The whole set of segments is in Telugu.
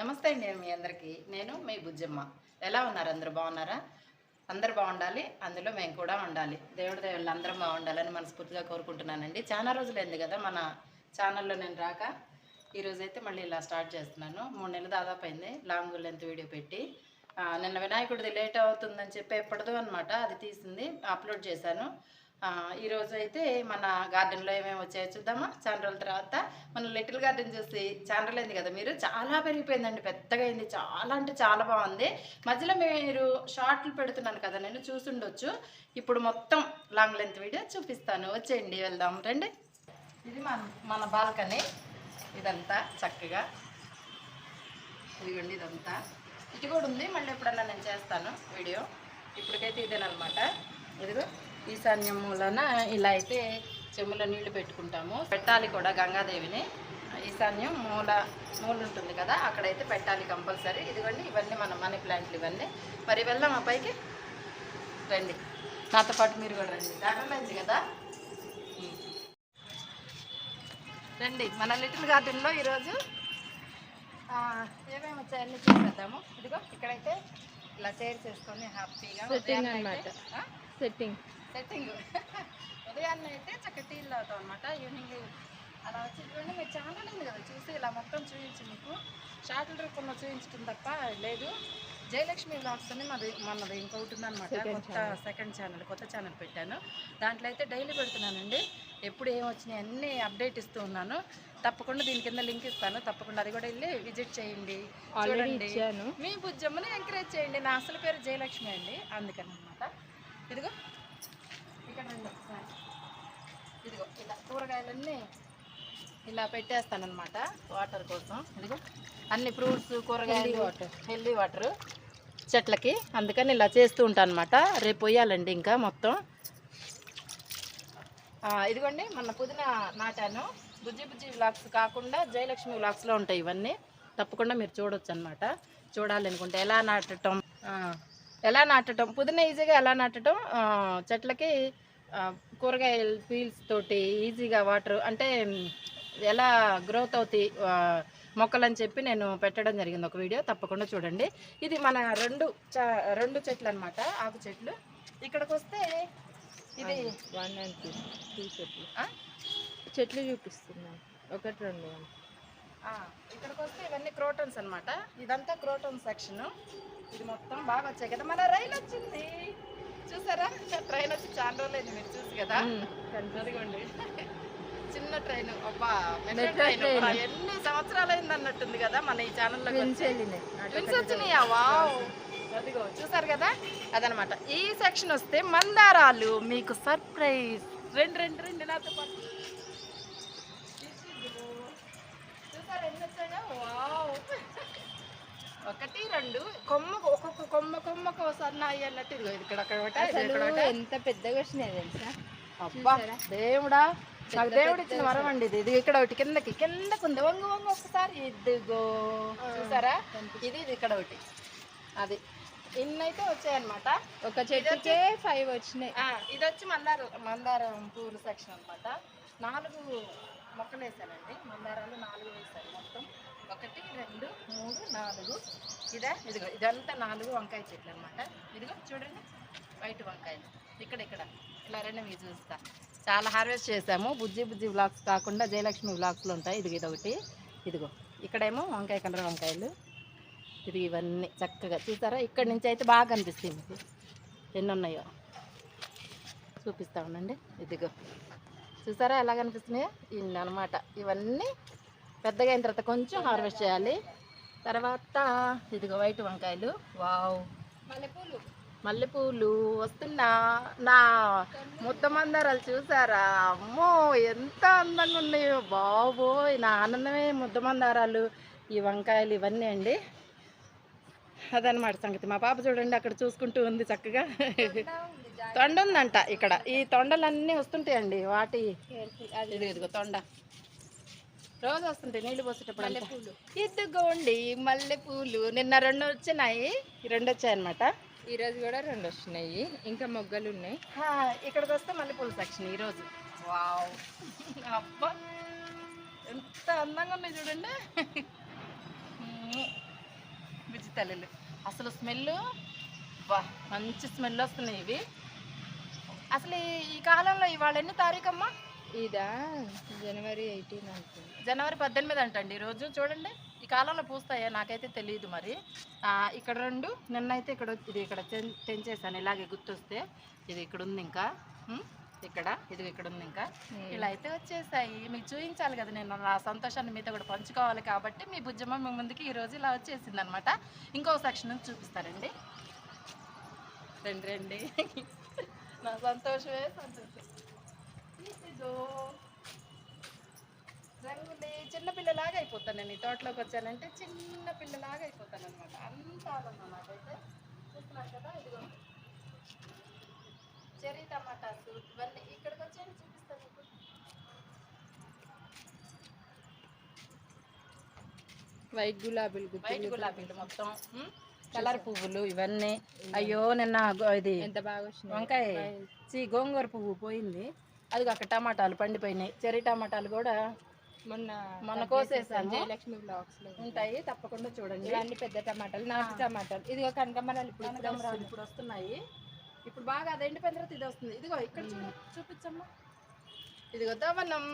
నమస్తే అండి మీ అందరికీ. నేను మీ బుజ్జమ్మ. ఎలా ఉన్నారు? అందరూ బాగున్నారా? అందరు బాగుండాలి. అందులో మేము కూడా ఉండాలి. దేవుడి దేవుళ్ళు అందరం బాగుండాలని మనస్ఫూర్తిగా కోరుకుంటున్నానండి. చాలా రోజులైంది కదా మన ఛానల్లో నేను రాక. ఈరోజు అయితే మళ్ళీ ఇలా స్టార్ట్ చేస్తున్నాను. మూడు నెలలు దాదాపు అయింది. లాంగ్ లెంత్ వీడియో పెట్టి. నిన్న వినాయకుడిది లేట్ అవుతుందని చెప్పి ఎప్పటిదో అనమాట అది తీసింది. అప్లోడ్ చేశాను. ఈరోజు అయితే మన గార్డెన్లో ఏమేమి వచ్చాయో చూద్దామా? చాలా రోజుల తర్వాత మన లిటిల్ గార్డెన్ చూసి చాలా రోజులైంది కదా మీరు? చాలా పెరిగిపోయిందండి పెద్దగా అయింది చాలా అంటే చాలా బాగుంది. మధ్యలో మీరు షార్ట్లు పెడుతున్నాను కదా నేను చూసుండొచ్చు. ఇప్పుడు మొత్తం లాంగ్ లెంత్ వీడియో చూపిస్తాను. వచ్చేయండి వెళ్దాం. రండి. ఇది మన మన బాల్కనీ. ఇదంతా చక్కగా. ఇదిగోండి ఇదంతా. ఇది కూడా ఉంది మళ్ళీ ఎప్పుడన్నా నేను చేస్తాను వీడియో. ఇప్పటికైతే ఇదేనమాట ఇదిగో. ఈశాన్యం మూలన ఇలా అయితే చెమ్ములో నీళ్ళు పెట్టుకుంటాము. పెట్టాలి కూడా గంగాదేవిని. ఈశాన్యం మూల మూల ఉంటుంది కదా అక్కడైతే పెట్టాలి కంపల్సరీ. ఇదిగోండి ఇవన్నీ మన మనీ ప్లాంట్లు ఇవన్నీ. మరి వెళ్దాం ఆ పైకి? రండి. నాతో పాటు మీరు కూడా రండి. డాక్టర్ కదా? ఉం. రండి మన లిటిల్ గార్డెన్లో ఈరోజు ఏమేమి వచ్చాయన్నీ చూసేద్దాము. ఇదిగో ఇక్కడైతే ఇలా చైర్స్ వేసుకొని హ్యాపీగా Setting అన్నమాట. సెట్టింగ్ సెట్టింగ్ ఉదయాన్నే అయితే చక్కగా టీలు అవుతాం అనమాట ఈవినింగ్ అలా వచ్చి చూడండి. మీరు చాలా ఉంది కదా చూసి ఇలా మొత్తం చూపించి మీకు షార్ట్ల రూపంలో చూపించడం తప్ప లేదు. జయలక్ష్మి బ్లాగ్స్ అని మాది మనది ఇంకొకటి ఉందన్నమాట. కొత్త. సెకండ్ ఛానల్ కొత్త ఛానల్ పెట్టాను. దాంట్లో అయితే డైలీ పెడుతున్నానండి. ఎప్పుడు ఏం వచ్చినాయి అన్నీ అప్డేట్ ఇస్తూ ఉన్నాను. తప్పకుండా దీని కింద లింక్ ఇస్తాను. తప్పకుండా అది కూడా వెళ్ళి విజిట్ చేయండి. చూడండి. మీ బుజ్జమ్మని ఎంకరేజ్ చేయండి. నా అసలు పేరు జయలక్ష్మి అండి. అందుకని అనమాట ఇదిగో ఇక్కడ రండి ఒకసారి. ఇదిగో ఇలా కూరగాయలన్నీ ఇలా పెట్టేస్తానమాట వాటర్ కోసం. ఇదిగో అన్ని ఫ్రూట్స్ కూరగాయలు water. హెల్దీ వాటర్ చెట్లకి. అందుకని ఇలా చేస్తూ ఉంటాను అనమాట రేపు పోయాలండి ఇంకా మొత్తం. ఇదిగోండి మన పుదీనా నాటాను. బుజ్జి బుజ్జి వ్లాగ్స్ కాకుండా జయలక్ష్మి వ్లాగ్స్లో ఉంటాయి ఇవన్నీ. తప్పకుండా మీరు చూడొచ్చు అనమాట చూడాలనుకుంటే ఎలా నాటటం ఎలా నాటటం పుదీనా ఈజీగా ఎలా నాటటం చెట్లకి కూరగాయల పీల్స్ తోటి ఈజీగా వాటర్ అంటే ఎలా గ్రోత్ అవుతాయి మొక్కలు అని చెప్పి నేను పెట్టడం జరిగింది ఒక వీడియో తప్పకుండా చూడండి. ఇది మన రెండు రెండు చెట్లు అనమాట ఆకు చెట్లు. ఇక్కడికి వస్తే ఇది వన్ అండ్ టూ టూ చెట్లు? చెట్లు చూపిస్తున్నాను. ఒకటి రెండు. ఇక్కడికి వస్తే ఇవన్నీ క్రోటన్స్ అన్నమాట. ఇదంతా క్రోటన్ సెక్షన్ ఇది మొత్తం బాగా వచ్చాయి కదా. మన రైలు వచ్చింది చూసారా? ట్రైన్ వచ్చి చాలా రోజులైంది మీరు చూసి కదా? అదిగోండి చిన్న ట్రైన్ అబ్బా మెట్రో ట్రైన్. ఎన్ని సంవత్సరాలు అయింది అన్నట్టుంది కదా మన ఈ ఛానల్లో ట్విన్స్ వచ్చినాయా? వావ్. అదిగో చూసారు కదా? అదనమాట. ఈ సెక్షన్ వస్తే మందారాలు మీకు సర్ప్రైజ్ రెండు రెండు రెండు నాతో పాటు చూసారా ఎన్ని వచ్చాయో వావ్ ఒకటి రెండు. కొమ్మ ఒక్కొక్క కొమ్మ కొమ్మకు సన్నాయి అన్నట్టు ఇదిగో ఇది ఇక్కడ. ఎంత పెద్దగా వచ్చినాయి తెలుసా? అబ్బా? దేవుడా. నాకు దేవుడు ఇచ్చిన వరం అండి ఇది. ఇది ఇక్కడ ఒకటి కిందకి కిందకు ఉంది. వంగు వంగు ఒకసారి. ఇదిగో చూసారా? ఇది ఇది ఇక్కడ ఒకటి. అది. ఇన్ని అయితే వచ్చాయన్నమాట. ఒక చెట్టుకే ఫైవ్ వచ్చినాయి. ఆ, ఇది వచ్చి మందార మందారం పూలు సెక్షన్ అన్నమాట. నాలుగు మొక్కలు వేసానండి. మందారాలు నాలుగు వేసాను మొత్తం. ఒకటి రెండు మూడు నాలుగు. ఇదే ఇదిగో ఇదంతా నాలుగు వంకాయ చెట్లు అనమాట ఇదిగో చూడండి వైట్ వంకాయలు. ఇక్కడ ఇక్కడ. ఇలా రెండు మీరు చూస్తా. చాలా హార్వెస్ట్ చేసాము బుజ్జి బుజ్జి బ్లాక్స్ కాకుండా జయలక్ష్మి బ్లాక్స్లో ఉంటాయి. ఇదిగో ఇదొకటి ఇదిగో ఇక్కడేమో వంకాయ కలర్ వంకాయలు. ఇది ఇవన్నీ చక్కగా చూసారా? ఇక్కడ నుంచి అయితే బాగా కనిపిస్తుంది మీకు. ఎన్ని ఉన్నాయో? చూపిస్తా ఉండండి. ఇదిగో. చూసారా? ఎలా కనిపిస్తున్నాయో? ఇన్ని అనమాట ఇవన్నీ పెద్దగా అయిన తర్వాత కొంచెం హార్వెస్ట్ చేయాలి. తర్వాత ఇదిగో వైట్ వంకాయలు. వావ్. మల్లెపూలు మల్లెపూలు వస్తున్నా. నా ముద్ద మందారాలు చూసారా? అమ్మో ఎంత అందంగా ఉన్నాయో. బాబోయ్ నా ఆనందమే ముద్ద మందారాలు. ఈ వంకాయలు ఇవన్నీ అండి. అదనమాట సంగతి. మా పాప చూడండి అక్కడ చూసుకుంటూ ఉంది చక్కగా. తొండ ఉందంట ఇక్కడ. ఈ తొండలన్నీ వస్తుంటాయండి. వాటి ఇదిగో తొండ. రోజు వస్తుంటాయి నీళ్ళు పోసేటప్పుడు. మల్లెపూలు. ఇదిగోండి మల్లెపూలు. నిన్న రెండు వచ్చినాయి ఈ రెండు వచ్చాయన్నమాట ఈ రోజు కూడా రెండు వస్తున్నాయి ఇంకా మొగ్గలు ఉన్నాయి. ఇక్కడికి వస్తే మల్లెపూల సెక్షన్ ఈరోజు వావ్. అబ్బా ఎంత అందంగా ఉన్నాయి చూడండి. బుజ్జి తల్లులు అసలు స్మెల్ వా మంచి స్మెల్ వస్తున్నాయి ఇవి. అసలు ఈ- ఈ కాలంలో ఇవాళ ఎన్ని తారీఖమ్మా ఇదా జనవరి ఎయిటీన్ అనుకుంటా. జనవరి పద్దెనిమిది అంటండి. ఈరోజు చూడండి ఈ కాలంలో పూస్తాయా? నాకైతే తెలియదు మరి. ఇక్కడ రెండు నిన్నైతే ఇక్కడ ఇది ఇక్కడ తెంచేసాను ఇలాగే గుర్తొస్తే ఇది ఇక్కడ ఉంది ఇంకా? ఇక్కడ ఇది ఇక్కడ ఉంది ఇంకా. ఇలా అయితే వచ్చేసాయి. మీకు చూపించాలి కదా నేను. నా సంతోషాన్ని మీతో కూడా పంచుకోవాలి కాబట్టి మీ బుజ్జమ్మ మీ ముందుకి ఈ రోజు ఇలా వచ్చేసింది అనమాట ఇంకో సెక్షన్ నుంచి చూపిస్తారండి. రండి రండి. నా సంతోషమే సంతోషం. రంగులే చిన్న పిల్లలాగా అయిపోతాను నేను ఈ తోటలోకి వచ్చానంటే చిన్న పిల్లలాగా అయిపోతాను అనమాట అంత ఆనందం నాకైతే. చూస్తున్నారు కదా ఇదిగో. చెరీ టమాటాస్ ఇవన్నీ ఇక్కడికి చూపిస్తాను మీకు. వైట్ గులాబీలు వైట్ గులాబీలు. మొత్తం? కలర్ పువ్వులు ఇవన్నీ. అయ్యో నిన్న ఇది ఎంత బాగా వచ్చినాయి. వంకాయ. చి గోంగూర పువ్వు పోయింది. అది అక్కడ టమాటాలు పండిపోయినాయి. చెరీ టమాటాలు కూడా మొన్న మొన్న. చేసేసాం జయలక్ష్మి బ్లాగ్స్లో. ఉంటాయి తప్పకుండా చూడండి. ఇవన్నీ పెద్ద టమాటాలు నాటు టమాటాలు. ఇదిగో కనకమరాలు ఇప్పుడు ఇప్పుడు కనకాంబరాలు ఇప్పుడు వస్తున్నాయి. ఇప్పుడు బాగా అది ఎండిపోయిన తర్వాత ఇది వస్తుంది. ఇదిగో ఇక్కడ చూపించమ్మా. ఇదిగో దవనం.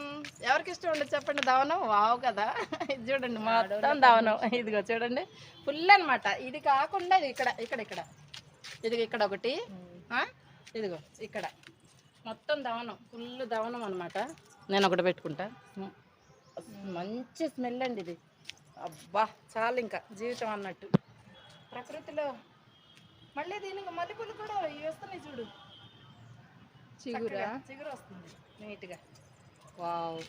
ఎవరికి ఇష్టం ఉండదు చెప్పండి దవనం? వావ్ కదా. ఇది చూడండి మొత్తం దవనం. ఇదిగో చూడండి ఫుల్ అన్నమాట. ఇది కాకుండా ఇది ఇక్కడ ఇక్కడ ఇక్కడ. ఇదిగో ఇక్కడ ఒకటి? ఇదిగో ఇక్కడ. మొత్తం దవనం. ఫుల్ దవనం అనమాట నేను ఒకటి పెట్టుకుంటా. మంచి స్మెల్ అండి ఇది. అబ్బా చాలు ఇంకా జీవితం అన్నట్టు. ప్రకృతిలో మళ్ళీ దీనికి మల్లెపూలు కూడా ఇవి వస్తున్నాయి చూడు. చిగురా? చిగురు వస్తుంది నీట్గా. వావ్.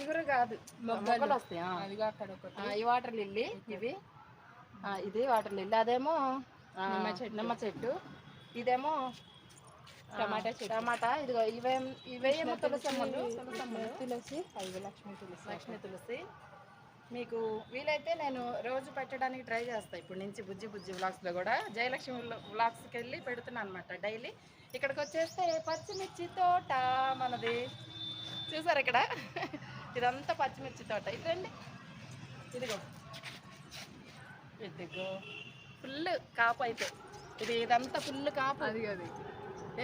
చిగురు కాదు మొగ్గలు వస్తాయి ఈ వాటర్ లిల్లీ ఇవి. ఆ, ఇది వాటర్ లిల్లీ. అదేమో నిమ్మ చెట్టు. ఇదేమో టమాటా. టమాటా ఇదిగో ఇవేం తులసమ్మలు తులసి. లక్ష్మి తులసి. లక్ష్మీ తులసి. మీకు వీలైతే నేను రోజు పెట్టడానికి ట్రై చేస్తాను ఇప్పుడు నుంచి బుజ్జి బుజ్జి వ్లాగ్స్లో కూడా. జయలక్ష్మి వ్లాగ్స్కి వెళ్ళి పెడుతున్నాను అనమాట డైలీ. ఇక్కడికి వచ్చేస్తే పచ్చిమిర్చి తోట మనది. చూసారు ఇక్కడ? ఇదంతా పచ్చిమిర్చి తోట. ఇదండి ఇదిగో. ఇదిగో. ఫుల్ కాపు అయితే. ఇది ఇదంతా ఫుల్ కాపు. అది అది.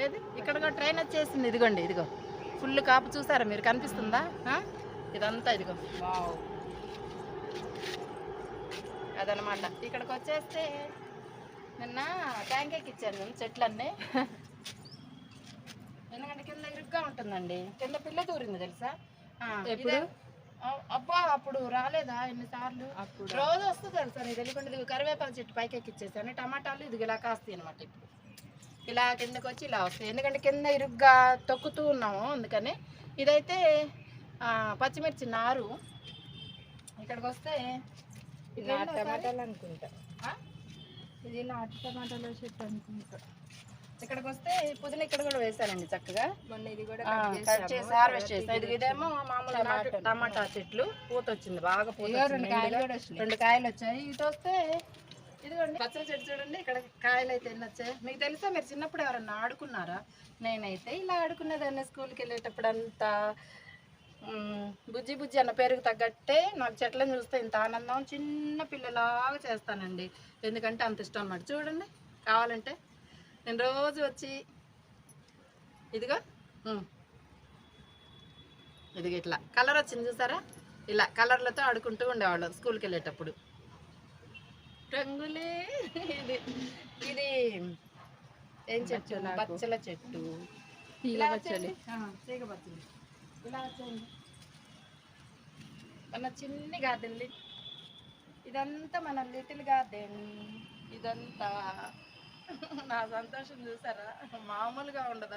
ఏది? ఇక్కడ కూడా ట్రైన్ వచ్చేసింది. ఇదిగోండి ఇదిగో. ఫుల్ కాపు చూసారా మీరు? కనిపిస్తుందా? ఇదంతా ఇదిగో. అదనమాట. ఇక్కడికి వచ్చేస్తే నిన్న ట్యాంక్ ఇచ్చాను చెట్లన్నీ. ఎందుకంటే కింద ఇరుగ్గా ఉంటుందండి. కింద పిల్ల దూరింది తెలుసా? ఎప్పుడు? అబ్బా అప్పుడు రాలేదా ఎన్నిసార్లు? రోజు వస్తుంది తెలుసా నీకు? తెలియకుండా ఇది కరివేపాకు చెట్టు పైకి ఎక్కిచ్చేసాను టమాటాలు ఇది ఇలా కాస్తాయి అనమాట ఇప్పుడు. ఇలా కిందకి వచ్చి ఇలా వస్తాయి. ఎందుకంటే కింద ఇరుగ్గా తొక్కుతూ ఉన్నాము అందుకని ఇదైతే ఆ, పచ్చిమిర్చి నారు. ఇక్కడికి వస్తే నాటు టమాటాలు అనుకుంటా? ఇది నాటు టమాటాల చెట్టు అనుకుంటా. ఇక్కడికి వస్తే పుదీనా ఇక్కడ కూడా వేసానండి చక్కగా. మొన్న ఇది కూడా కట్. చేసి హార్వెస్ట్ చేసాను ఇది ఇదేమో మామూలు. టమాటా చెట్లు. పూత వచ్చింది బాగా పూత రెండు కాయలు వచ్చాయి. ఇటు వస్తే ఇదిగోండి. పచ్చల చెట్టు చూడండి ఇక్కడ కాయలు అయితే ఎన్ని వచ్చాయి. మీకు తెలుసా మీరు చిన్నప్పుడు ఎవరన్నా ఆడుకున్నారా? నేనైతే ఇలా ఆడుకునేదాన్ని స్కూల్కి వెళ్ళేటప్పుడు అంతా బుజ్జి బుజ్జి అన్న పేరుకు తగ్గట్టే నాకు చెట్లను చూస్తే ఇంత ఆనందం చిన్న పిల్లలాగా చేస్తానండి. ఎందుకంటే అంత ఇష్టం అన్నమాట. చూడండి కావాలంటే నేను రోజు వచ్చి ఇదిగో ఇదిగో ఇట్లా. కలర్ వచ్చింది చూసారా? ఇలా కలర్లతో ఆడుకుంటూ ఉండేవాళ్ళం స్కూల్కి వెళ్ళేటప్పుడు. రంగులే. ఇది ఇది ఏం చెట్టు. బచ్చల చెట్టు. తీగ ఇలా పచ్చడి. వచ్చేయండి. ఆ, తీగ బచ్చలి ఇలా వచ్చేయండి. మన చిన్ని గార్డెన్ ఇదంతా మన లిటిల్ గార్డెన్. ఇదంతా. నా సంతోషం చూసారా? మామూలుగా ఉండదు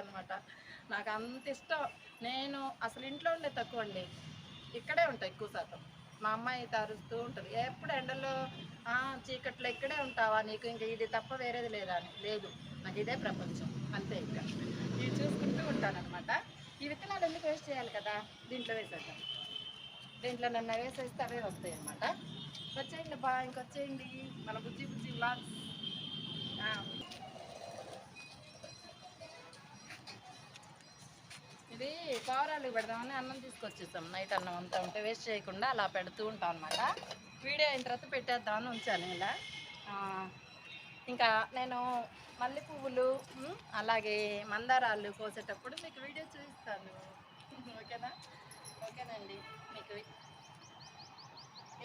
నాకు అంత ఇష్టం. నేను అసలు ఇంట్లో ఉండే తక్కువ అండి ఇక్కడే ఉంటాయి ఎక్కువ శాతం. మా అమ్మాయి తరుస్తూ ఉంటుంది. ఎప్పుడు ఎండలో "ఆ, చీకట్లో ఇక్కడే ఉంటావా? నీకు ఇంకా ఇది తప్ప వేరేది లేదా అని. లేదు నాకు ఇదే ప్రపంచం. అంతే ఇంకా. ఇది చూసుకుంటూ ఉంటానన్నమాట. ఈ విత్తనాలు ఎందుకు వేస్ట్ చేయాలి కదా? దీంట్లో వేసేద్దాం. దీంట్లో నన్ను వేసేస్తే అవే వస్తాయి అనమాట వచ్చేయండి బా ఇంకొచ్చేయండి మన బుజ్జి బుజ్జి వ్లాగ్స్. ఇది పావురాలు పెడదామని అన్నం తీసుకొచ్చేస్తాం నైట్ అన్నం అంతా ఉంటే వేస్ట్ చేయకుండా అలా పెడుతూ ఉంటాం అనమాట వీడియో అయిన తర్వాత పెట్టేద్దామని ఉంచాను ఇలా. ఇంకా నేను మల్లె పువ్వులు అలాగే మందారాలు కోసేటప్పుడు మీకు వీడియో చూపిస్తాను. ఓకేనా? ఓకేనండి. మీకు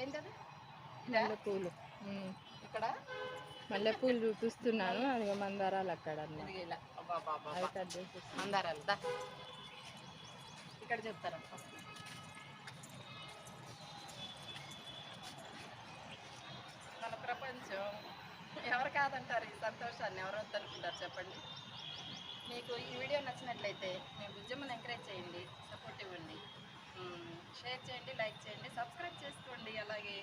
ఏంటది? మల్లెపూలు. ఉమ్. ఇక్కడ? మల్లెపూలు చూపిస్తున్నాను. అది మందారాలు అక్కడ మందారాలు. ఇక్కడ చెప్తారా ప్రపంచం ఎవరు కాదంటారు ఈ సంతోషాన్ని? ఎవరు వద్దనుకుంటారు చెప్పండి. మీకు ఈ వీడియో నచ్చినట్లయితే మీ ఉద్యమం ఎంకరేజ్ చేయండి సపోర్ట్ ఇవ్వండి. షేర్ చేయండి లైక్ చేయండి సబ్స్క్రైబ్ చేసుకోండి. అలాగే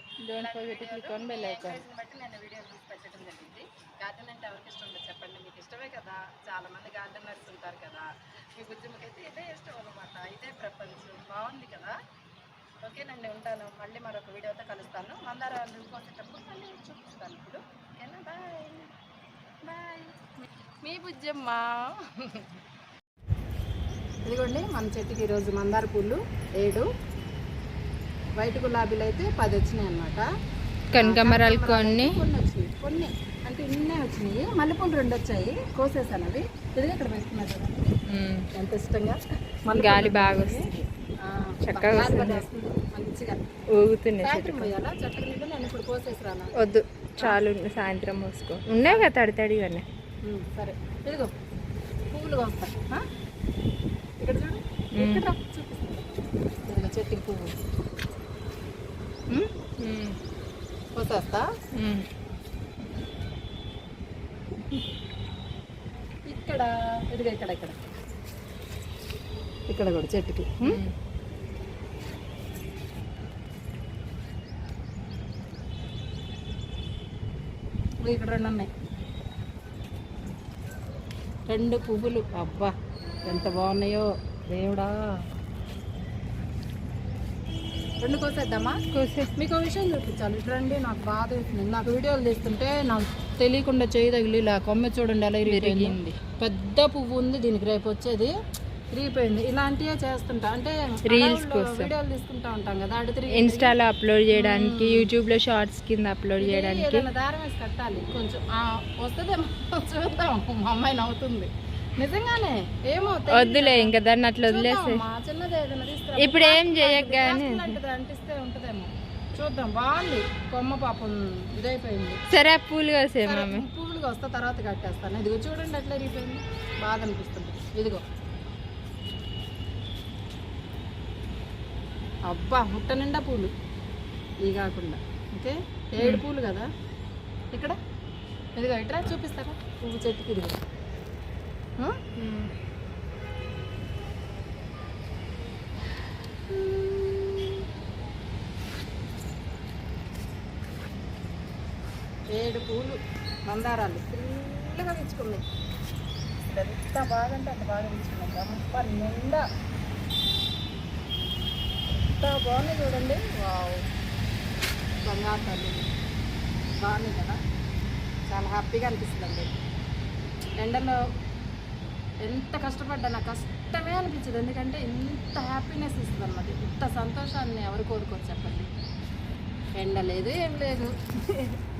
బట్టి నేను వీడియోలు తీసి పెట్టడం జరిగింది. గార్డెన్ అంటే ఎవరికి ఇష్టం ఉండదు చెప్పండి. మీకు ఇష్టమే కదా? చాలా మంది గార్డెనర్స్ ఉంటారు కదా. మీ బుజ్జిమకైతే ఇదే ఇష్టం అనమాట ఇదే ప్రపంచం. బాగుంది కదా? ఓకేనండి ఉంటాను. మళ్ళీ మరొక వీడియోతో కలుస్తాను. మందారాలు కోసేటప్పుడు మళ్ళీ చూపిస్తాను ఇప్పుడు. ఓకేనా? బాయ్. బాయ్. మీ బుజ్జమ్మ. ఇదిగోండి మన చెట్టుకి ఈరోజు మందార పూలు ఏడు. వైట్ గులాబీలు అయితే పది వచ్చినాయి అనమాట కనకాంబరాలు కొన్ని. కొన్ని. అంటే ఇన్నే వచ్చినాయి. మల్లెపూలు రెండు వచ్చాయి. కోసేసాను అవి. ఇది ఇక్కడ పెట్టుకున్నా. ఎంత ఇష్టంగా. గాలి బాగా. వస్తుంది. చక్కగా. మంచిగా. ఊగుతున్నాయి వద్దు. చాలు సాయంత్రం మూసుకో. ఉన్నాయి కదా తడి తడిగానే. ఉమ్, సరే. ఇదిగో. పువ్వులు వస్తా ఇక్కడ చూడు. ఇక్కడ చెట్టుకి పువ్వు. ఉమ్. ఇక్కడ ఇదిగో ఇక్కడ ఇక్కడ. ఇక్కడ కూడా చెట్టుకి. ఇక్కడ రెండు ఉన్నాయి. రెండు పువ్వులు. అబ్బా ఎంత బాగున్నాయో దేవుడా. రెండు కోసేద్దామా? కోసే మీకు విషయం చూపించాలి. ఇట్రండి నాకు బాధ వేసింది నాకు వీడియోలు తీస్తుంటే నాకు తెలియకుండా చేయి తగిలి ఇలా కొమ్మ చూడండి ఇరిగిపోయింది. విరిగింది. పెద్ద పువ్వు ఉంది దీనికి రేపు వచ్చేది. ఇరిగిపోయింది. ఇలాంటివే చేస్తుంటా. అంటే అడవుల్లో కోసం. వీడియోలు తీసుకుంటా ఉంటాం కదా ఇన్స్టాలో అప్లోడ్ చేయడానికి యూట్యూబ్లో షార్ట్స్ కింద అప్లోడ్ చేయడానికి. దారం వేసి కట్టాలి. కొంచెం వస్తుందేమో చూద్దాం. మా అమ్మాయి నవ్వుతుంది. నిజంగానే? ఏమో. వద్దులే ఇంకా దాన్ని అట్లా వదిలేసి. మా చిన్నది ఏదైనా తీసుకురా. ఇప్పుడు ఏం ప్లాస్టిక్ లాంటిది అంటిస్తే ఉంటుందేమో. చూద్దాం బాగుంది. కొమ్మ పాపం ఇదైపోయింది. సరే పూలు కోసే సరే, మామి పువ్వులుగా వస్తా తర్వాత కట్టేస్తాను. ఇదిగో చూడండి ఎట్లా ఇరిగిపోయింది బాధ అనిపిస్తుంది. ఇదిగో. అబ్బా ముట్ట నిండా పూలు. ఇవి కాకుండా ఓకే? ఏడు పూలు కదా? ఇక్కడ? ఇదిగో ఇట్రా చూపిస్తారా? పువ్వు చెట్టుకి ఇదిగో. Hmm. ఏడు పూలు మందారాలు. ఫుల్గా తెచ్చుకున్నాయి ఎంత బాగా అంటే అంత బాగా తెచ్చుకున్నాయి గంప నిండా. ఎంత బాగున్నాయి చూడండి. వావ్. బంగారు తల్లి బాగుంది కదా? చాలా హ్యాపీగా అనిపిస్తుందండి. ఎండలో ఎంత కష్టపడ్డా నాకు కష్టమే అనిపించదు. ఎందుకంటే ఇంత హ్యాపీనెస్ ఇస్తుంది అన్నమాట ఇంత సంతోషాన్ని ఎవరు కోరుకోరు చెప్పండి. ఎండ లేదు ఏం లేదు.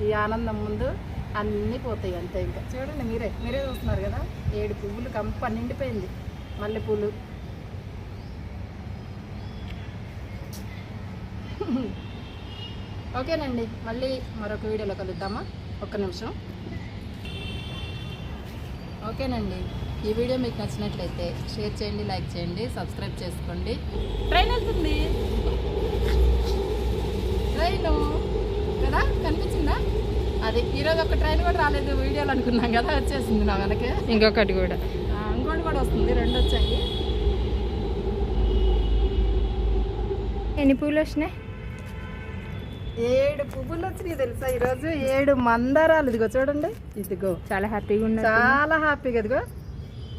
ఈ ఆనందం ముందు అన్నీ పోతాయి అంతే ఇంకా. చూడండి మీరే మీరే చూస్తున్నారు కదా? ఏడు పువ్వులు కంప నిండిపోయింది. మల్లెపూలు. ఓకేనండి మళ్ళీ మరొక వీడియోలో కలుద్దామా? ఒక్క నిమిషం. ఓకేనండి. ఈ వీడియో మీకు నచ్చినట్లయితే షేర్ చేయండి లైక్ చేయండి సబ్స్క్రైబ్ చేసుకోండి. ట్రైన్ వెళ్తుంది. ట్రైన్ కదా? కనిపించిందా? అది ఈరోజు ఒక ట్రైన్ కూడా రాలేదు వీడియోలు అనుకున్నాం కదా వచ్చేసింది నా వెనకే. ఇంకొకటి కూడా. ఆ, ఇంకోటి కూడా వస్తుంది రెండు వచ్చాయి. ఎన్ని పూలు వచ్చినాయి? ఏడు పువ్వులు వచ్చినాయి తెలుసా? ఈరోజు ఏడు మందారాలు. ఇదిగో చూడండి. ఇదిగో. చాలా హ్యాపీగా ఉన్నారు చాలా హ్యాపీగా. ఇదిగో.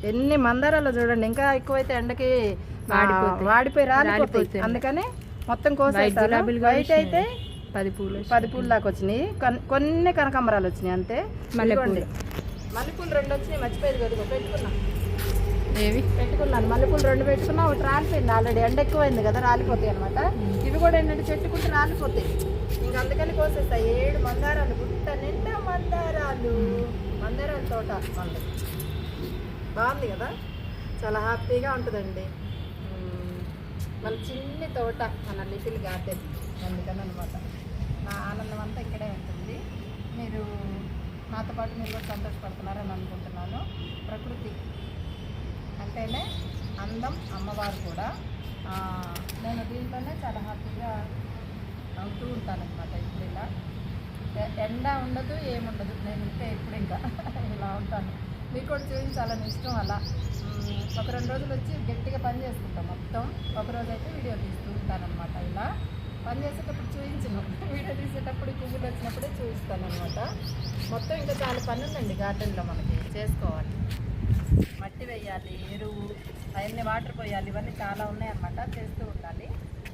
ఎన్ని మందారాలు చూడండి. ఇంకా ఎక్కువైతే ఎండకి. వాడిపోయి రాలిపోతాయి. అందుకని మొత్తం కూడా వైట్ అయితే పది పూలు పది పూలు దాకా వచ్చినాయి. కొన్- కొన్ని కనకాంబరాలు వచ్చినాయి అంతే. మల్లెపూలు. మల్లెపూలు రెండు వచ్చినాయి. మర్చిపోయేది కదా. పెట్టుకున్నా. ఏవి? పెట్టుకున్నాను. మల్లెపూలు రెండు పెట్టుకున్నా. ఒకటి రాలిపోయింది ఆల్రెడీ. ఎండ ఎక్కువైంది కదా రాలిపోతాయి అనమాట ఇవి కూడా ఏంటంటే చెట్టుకుంటే రాలిపోతాయి. ఇంక అందుకని కోసేస్తా. ఏడు మందారాలు గుట్ట నిండా మందారాలు. మందారాల తోట. మళ్ళీ బాగుంది కదా? చాలా హ్యాపీగా ఉంటుందండి. మన చిన్ని తోట మన లిటిల్ గార్డెన్. అందుకని అనమాట నా ఆనందం అంతా ఇక్కడే ఉంటుంది. మీరు నాతో పాటు మీరు కూడా సంతోషపడుతున్నారని అనుకుంటున్నాను. ప్రకృతి అంటేనే అందం అమ్మవారు కూడా. నేను దీంట్లోనే చాలా హ్యాపీగా అవుతూ ఉంటాను అనమాట ఇప్పుడు ఇలా ఎండ ఉండదు ఏముండదు. నేను ఇంకా ఇప్పుడు ఇంకా ఇలా ఉంటాను. మీకు కూడా చూపించాలని ఇష్టం అలా. ఒక రెండు రోజులు వచ్చి గట్టిగా పని చేసుకుంటాం మొత్తం. ఒక రోజు అయితే వీడియో తీస్తూ ఉంటానమాట ఇలా. పని చేసేటప్పుడు చూపించను. వీడియో తీసేటప్పుడు పువ్వులు వచ్చినప్పుడే చూపిస్తానమాట మొత్తం ఇంకా చాలా పని ఉందండి గార్డెన్లో మనకి చేసుకోవాలి. మట్టి వేయాలి ఎరువు అవన్నీ వాటర్ పోయాలి ఇవన్నీ చాలా ఉన్నాయన్నమాట. చేస్తూ ఉండాలి.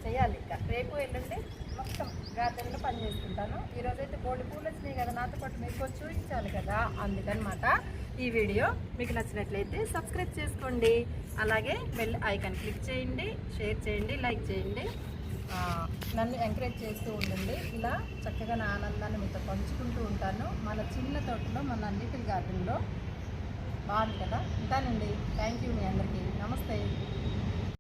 చేయాలి. ఇంకా రేపు ఏంటంటే మొత్తం గార్డెన్లో పని చేసుకుంటాను. ఈరోజు అయితే బోల్డ్ పూలు వచ్చినాయి కదా నాతో పాటు మీకు వచ్చి చూపించాలి కదా అందుకనమాట ఈ వీడియో. మీకు నచ్చినట్లయితే సబ్స్క్రైబ్ చేసుకోండి. అలాగే బెల్ ఐకాన్ క్లిక్ చేయండి షేర్ చేయండి లైక్ చేయండి. నన్ను ఎంకరేజ్ చేస్తూ ఉండండి. ఇలా చక్కగా నా ఆనందాన్ని మీతో పంచుకుంటూ ఉంటాను. మన చిన్న తోటలో మన లిటిల్ గార్డెన్లో. బాగుంది కదా? ఉంటానండి. థ్యాంక్ యూ మీ అందరికీ. నమస్తే.